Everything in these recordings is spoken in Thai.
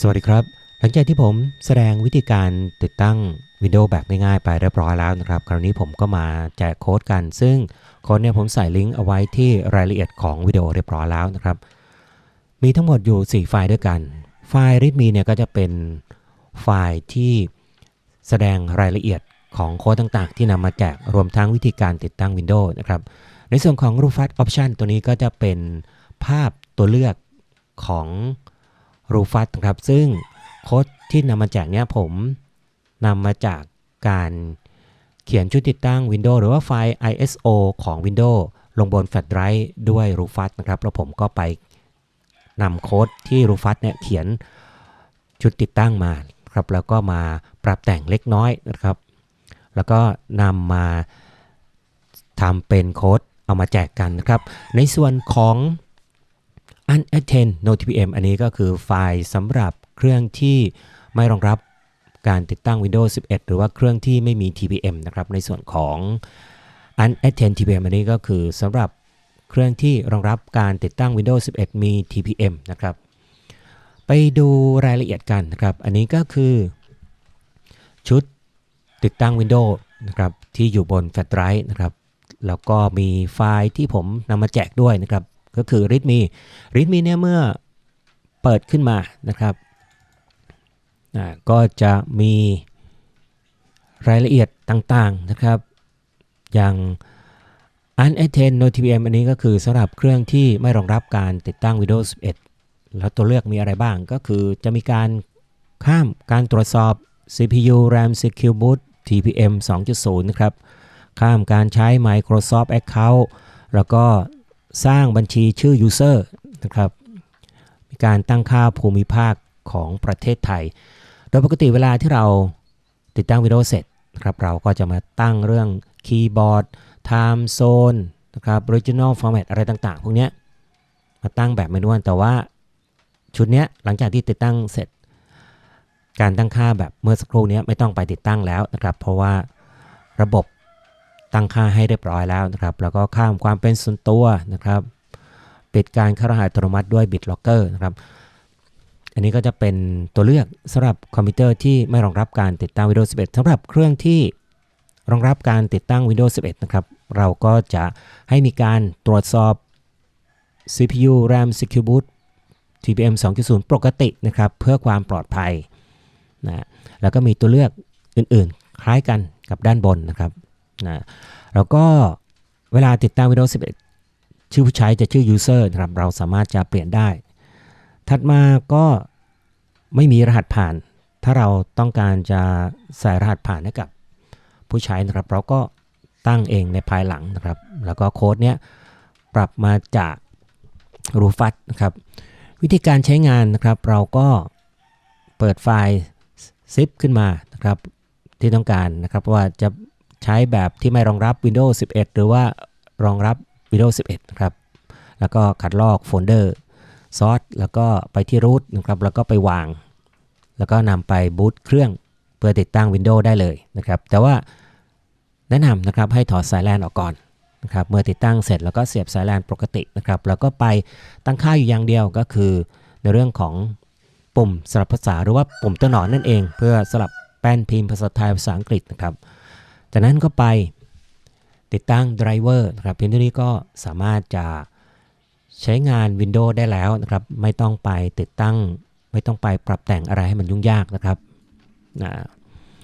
สวัสดีครับ หลังจากที่ผมแสดงวิธีการติดตั้ง Windows แบบง่ายๆ ไปเรียบร้อยแล้วนะครับ คราวนี้ผมก็มาแจกโค้ดกัน ซึ่งโค้ดเนี่ยผมใส่ลิงก์เอาไว้ที่รายละเอียดของวิดีโอเรียบร้อยแล้วนะครับ มีทั้งหมดอยู่ 4 ไฟล์ด้วยกัน ไฟล์ readme เนี่ยก็จะเป็นไฟล์ที่แสดงรายละเอียดของโค้ดต่างๆ ที่นำมาแจกรวมทั้งวิธีการติดตั้ง Windows นะครับ ในส่วนของ Rufus Option ตัวนี้ก็จะเป็นภาพตัวเลือกของ Rufus นะครับ ซึ่งโค้ดที่นำมาแจกเนี่ยผมนำมาจากการเขียนชุดติดตั้ง Windows หรือว่าไฟล์ ISO ของ Windows ลงบนแฟลชไดรฟ์ด้วย Rufus นะครับ แล้วผมก็ไปนำโค้ดที่ Rufus เนี่ยเขียนชุดติดตั้งมาครับแล้วก็มาปรับแต่งเล็กน้อยนะครับ แล้วก็นำมาทำเป็นโค้ดเอามาแจกกันนะครับ ในส่วนของ unattend notpm อันนี้ก็คือไฟล์สำหรับเครื่องที่ไม่รองรับการติดตั้ง Windows 11 หรือว่าเครื่องที่ไม่มี TPM นะครับ ในส่วนของ unattend TPM อันนี้ก็คือสำหรับเครื่องที่รองรับการติดตั้ง Windows 11 มี TPM นะครับ ไปดูรายละเอียดกันนะครับ อันนี้ก็คือชุดติดตั้ง Windows นะครับที่อยู่บนแฟลชไดรฟ์นะครับ แล้วก็มีไฟล์ที่ผมนำมาแจกด้วยนะครับ ก็คือ readme readme เนี่ยเมื่อเปิดขึ้นมานะครับก็จะมีรายละเอียดต่างๆนะครับ อย่าง unattend notpm อันนี้ก็คือสำหรับเครื่องที่ไม่รองรับการติดตั้ง Windows 11 แล้วตัวเลือกมีอะไรบ้างก็คือจะมีการข้ามการตรวจสอบ CPU RAM Secure Boot TPM 2.0 นะครับ ข้ามการใช้ Microsoft Account แล้วก็ สร้างบัญชีชื่อ User นะครับ มีการตั้งค่าภูมิภาคของประเทศไทย โดยปกติเวลาที่เราติดตั้ง Windows เสร็จครับเราก็จะมาตั้งเรื่องคีย์บอร์ด Time Zone นะครับ Original Format อะไรต่างๆ พวกนี้มาตั้งแบบแมนนวลแต่ว่าชุดนี้หลังจากที่ติดตั้งเสร็จ การตั้งค่าแบบเมื่อสักครู่นี้ไม่ต้องไปติดตั้งแล้วนะครับ เพราะว่าระบบ ตั้งค่าให้เรียบร้อยแล้วนะครับแล้วก็ข้ามความเป็นส่วนตัวนะครับ ปิดการเข้ารหัสอัตโนมัติด้วย BitLocker นะครับอันนี้ก็จะเป็นตัวเลือกสำหรับคอมพิวเตอร์ที่ไม่รองรับการติดตั้ง Windows 11สำหรับเครื่องที่รองรับการติดตั้ง Windows 11 นะครับ เราก็จะให้มีการตรวจสอบ CPU RAM Secure Boot TPM 2.0 ปกตินะครับ เพื่อความปลอดภัยนะแล้วก็มีตัวเลือกอื่นๆ คล้ายกันกับด้านบนนะครับ นะแล้วก็เวลาติดตั้ง Windows 11 ชื่อผู้ใช้จะชื่อ user นะครับเราสามารถจะเปลี่ยนได้ ถัดมาก็ไม่มีรหัสผ่าน ถ้าเราต้องการจะใส่รหัสผ่านให้กับผู้ใช้นะครับ เราก็ตั้งเองในภายหลังนะครับ แล้วก็โค้ดเนี้ยปรับมาจาก Rufus นะครับ วิธีการใช้งานนะครับ เราก็เปิดไฟล์ zip ขึ้นมานะครับ ที่ต้องการนะครับว่าจะ ใช้แบบที่ไม่รองรับ Windows 11 หรือว่ารองรับ Windows 11 นะครับ แล้วก็คัดลอกโฟลเดอร์ซอสแล้วก็ไปที่ root นะครับ แล้วก็ไปวาง แล้วก็นำไปบูตเครื่องเพื่อติดตั้ง Windows ได้เลยนะครับ แต่ว่าแนะนำนะครับให้ถอดสายแลนออกก่อนนะครับเมื่อติดตั้งเสร็จแล้วก็เสียบสายแลนปกตินะครับ แล้วก็ไปตั้งค่าอยู่อย่างเดียวก็คือ ในเรื่องของปุ่มสลับภาษาหรือว่าปุ่มตัวหนอนนั่นเอง เพื่อสลับแป้นพิมพ์ภาษาไทยภาษาอังกฤษนะครับ จากนั้นก็ไปติดตั้งไดรเวอร์นะครับเพียงเท่านี้ก็สามารถจะใช้งาน Windows ได้แล้วนะครับ ไม่ต้องไปติดตั้ง ไม่ต้องไปปรับแต่งอะไรให้มันยุ่งยากนะครับนะ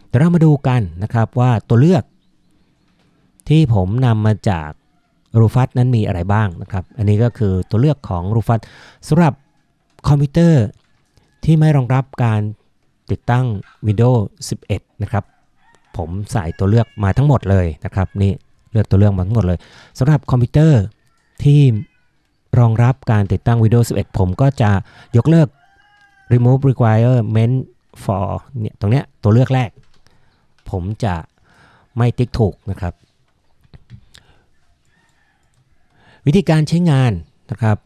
เดี๋ยวเรามาดูกันนะครับว่าตัวเลือกที่ผมนำมาจาก Rufus นั้นมีอะไรบ้างนะครับ อันนี้ก็คือตัวเลือกของ Rufus สำหรับคอมพิวเตอร์ที่ไม่รองรับการติดตั้ง Windows 11 นะครับ ผมใส่ตัวเลือกมาทั้งหมดเลยนะครับนี่เลือกตัวเลือกมาทั้งหมดเลยสำหรับคอมพิวเตอร์ที่รองรับการติดตั้ง Windows 11 ผมก็จะยกเลิก remove requirement for เนี่ยตรงเนี้ยตัวเลือกแรก ผมจะไม่ติ๊กถูกนะครับ วิธีการใช้งานนะครับ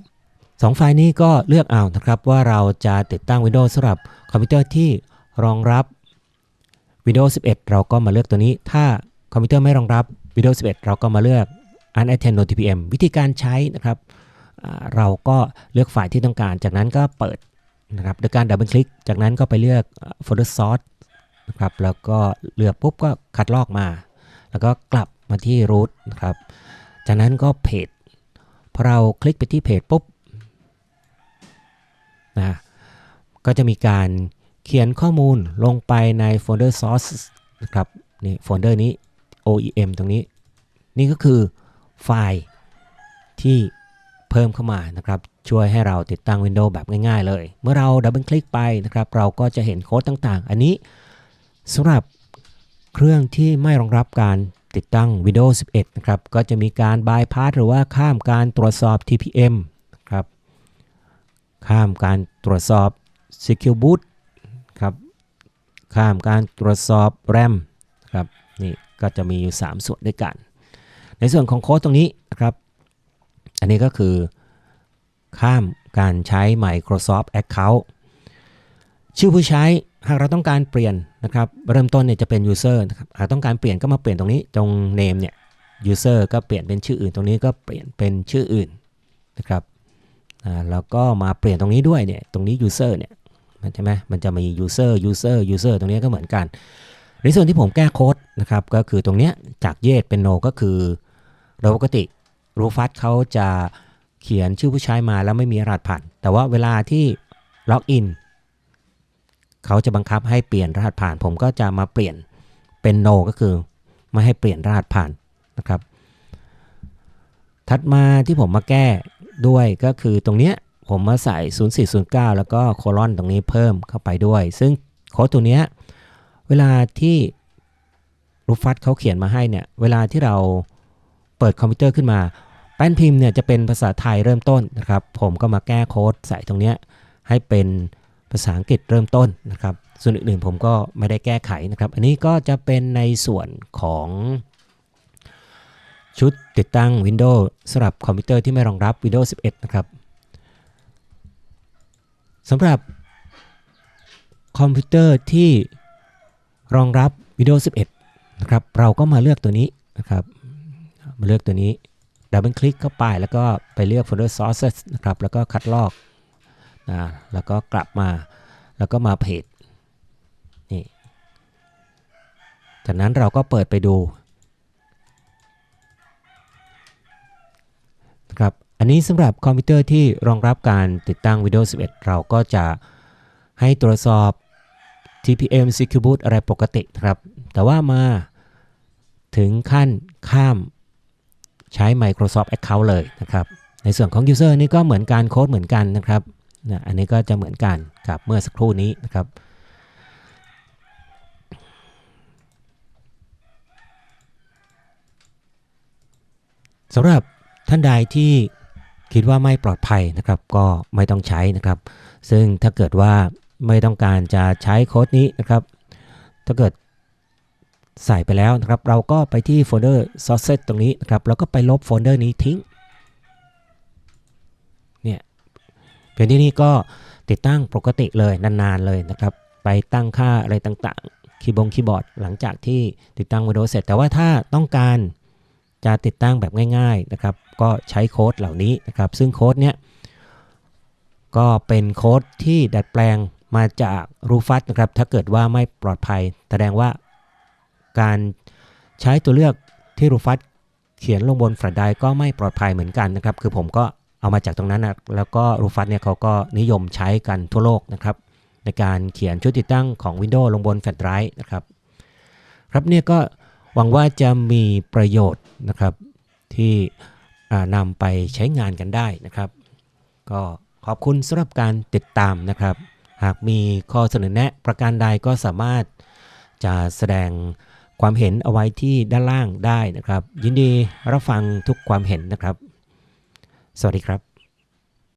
สองไฟล์นี้ก็เลือกเอานะครับว่าเราจะติดตั้ง Windows สำหรับคอมพิวเตอร์ที่รองรับ Windows 11 เราก็มาเลือกตัวนี้ ถ้าคอมพิวเตอร์ไม่รองรับ Windows 11 เราก็มาเลือก unattend notpm วิธีการใช้นะครับ เราก็เลือกฝ่ายที่ต้องการ จากนั้นก็เปิดนะครับโดยการดับเบิลคลิก จากนั้นก็ไปเลือกโฟลเดอร์ซอสนะครับ แล้วก็เลือกปุ๊บก็คัดลอกมา แล้วก็กลับมาที่ root นะครับ จากนั้นก็เพจพอเราคลิกไปที่เพจปุ๊บนะ ก็จะมีการ เขียนข้อมูลลงไปในโฟลเดอร์ source นะครับนี่โฟลเดอร์นี้ OEM ตรงนี้ นี่ก็คือไฟล์ที่เพิ่มเข้ามานะครับ ช่วยให้เราติดตั้ง Windows แบบง่ายๆเลย เมื่อเราดับเบิลคลิกไปนะครับ เราก็จะเห็นโค้ดต่างๆ อันนี้สำหรับเครื่องที่ไม่รองรับการติดตั้ง Windows 11 นะครับ ก็จะมีการ bypass หรือว่าข้ามการตรวจสอบ TPM ครับ ข้ามการตรวจสอบ Secure Boot ข้ามการตรวจสอบ RAM ครับนี่ก็จะมีอยู่ 3 ส่วนด้วยกัน ในส่วนของโค้ดตรงนี้นะครับอันนี้ก็คือข้ามการใช้ Microsoft Account ชื่อผู้ใช้หากเราต้องการเปลี่ยนนะครับเริ่มต้นเนี่ยจะเป็น user นะครับหากต้องการเปลี่ยนก็มาเปลี่ยนตรงนี้ตรง name เนี่ย user ก็เปลี่ยนเป็นชื่ออื่นตรงนี้ก็เปลี่ยนเป็นชื่ออื่นนะครับอ่าแล้วก็มาเปลี่ยนตรงนี้ด้วยเนี่ยตรงนี้ user เนี่ย ใช่ไหมมันจะมี user user user ตรงนี้ก็เหมือนกันในส่วนที่ผมแก้โค้ดนะครับก็คือตรงเนี้ยจากเยสเป็น no ก็คือโดยปกติรูฟัสเขาจะเขียนชื่อผู้ใช้มาแล้วไม่มีรหัสผ่าน แต่ว่าเวลาที่ล็อกอินเขาจะบังคับให้เปลี่ยนรหัสผ่าน ผมก็จะมาเปลี่ยนเป็น no ก็คือไม่ให้เปลี่ยนรหัสผ่านนะครับ ถัดมาที่ผมมาแก้ด้วยก็คือตรงเนี้ย ผมมาใส่ 0409 แล้วก็โคลอนตรงนี้เพิ่มเข้าไปด้วย ซึ่งโค้ดตัวเนี้ยเวลาที่รูฟัสเขาเขียนมาให้เนี่ยเวลาที่เราเปิดคอมพิวเตอร์ขึ้นมา แป้นพิมพ์เนี่ยจะเป็นภาษาไทยเริ่มต้นนะครับ ผมก็มาแก้โค้ดใส่ตรงเนี้ยให้เป็นภาษาอังกฤษเริ่มต้นนะครับ ส่วนอื่นๆผมก็ไม่ได้แก้ไขนะครับ อันนี้ก็จะเป็นในส่วนของชุดติดตั้ง Windows สำหรับคอมพิวเตอร์ที่ไม่รองรับ Windows 11 นะครับ สำหรับคอมพิวเตอร์ที่รองรับ Windows 11 นะครับ เราก็มาเลือกตัวนี้นะครับ มาเลือกตัวนี้ดับเบิลคลิกเข้าไปแล้วก็ไปเลือก folder sources นะครับ แล้วก็คัดลอกนะแล้วก็กลับมา แล้วก็มาเพจนี่จากนั้นเราก็เปิดไปดูนะครับ อันนี้สำหรับคอมพิวเตอร์ที่รองรับการติดตั้ง Windows 11 เราก็จะให้ตรวจสอบ TPM Secure Boot อะไรปกติครับ แต่ว่ามาถึงขั้นข้ามใช้ Microsoft Account เลยนะครับ ในส่วนของ User นี่ก็เหมือนการโค้ดเหมือนกันนะครับนะอันนี้ก็จะเหมือนกันกับเมื่อสักครู่นี้นะครับสำหรับท่านใดที่ คิดว่าไม่ปลอดภัยนะครับ ก็ไม่ต้องใช้นะครับ ซึ่งถ้าเกิดว่าไม่ต้องการจะใช้โค้ดนี้นะครับ ถ้าเกิดใส่ไปแล้วนะครับ เราก็ไปที่โฟลเดอร์ sources ตรงนี้นะครับ แล้วก็ไปลบโฟลเดอร์นี้ทิ้ง เนี่ยเพียงที่นี่ก็ติดตั้งปกติเลยนานๆเลยนะครับ ไปตั้งค่าอะไรต่างๆ คีย์บงคีย์บอร์ดหลังจากที่ติดตั้ง Windows เสร็จ แต่ว่าถ้าต้องการจะติดตั้งแบบง่าย ๆนะครับ ก็ใช้โค้ดเหล่านี้นะครับ ซึ่งโค้ดเนี้ยก็เป็นโค้ดที่ดัดแปลงมาจากรูฟัสนะครับ ถ้าเกิดว่าไม่ปลอดภัย แสดงว่าการใช้ตัวเลือกที่รูฟัสเขียนลงบนแฟลชไดรฟ์ก็ไม่ปลอดภัยเหมือนกันนะครับ คือผมก็เอามาจากตรงนั้นนะแล้วก็รูฟัสเนี่ยเขาก็นิยมใช้กันทั่วโลกนะครับ ในการเขียนชุดติดตั้งของ Windows ลงบนแฟลชไดรฟ์นะครับ ครับเนี่ยก็หวังว่าจะมีประโยชน์นะครับที่ นำไปใช้งานกันได้นะครับ ก็ขอบคุณสำหรับการติดตามนะครับ หากมีข้อเสนอแนะประการใดก็สามารถจะแสดงความเห็นเอาไว้ที่ด้านล่างได้นะครับ ยินดีรับฟังทุกความเห็นนะครับ สวัสดีครับ